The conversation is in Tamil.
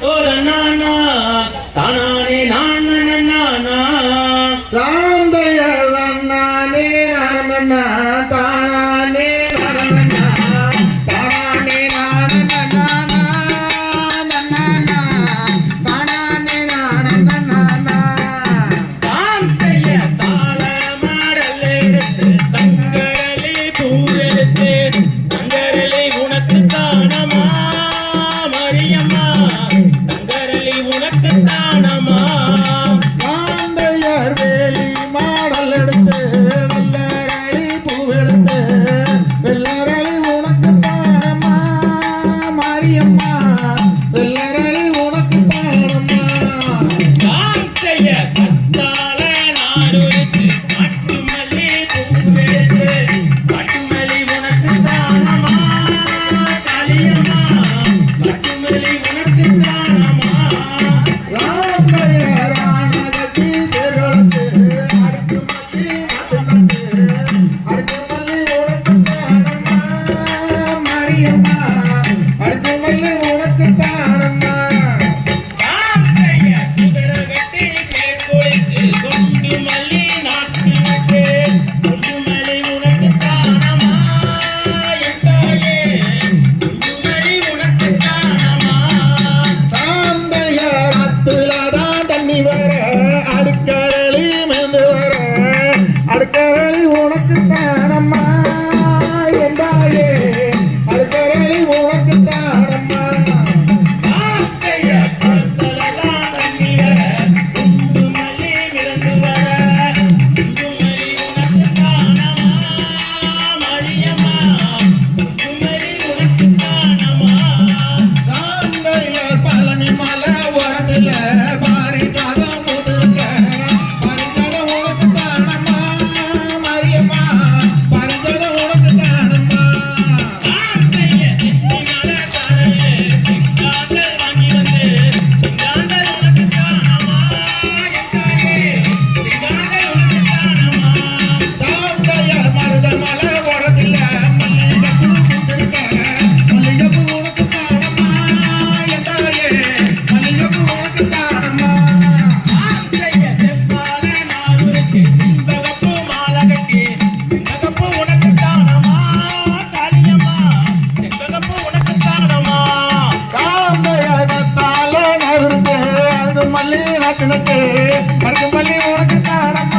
ஓ நானா தானானே நானே. நானா சாந்தைய தானே நானா. தானா আর கணக்கு மருந்து மல்லி உனக்கு தானம்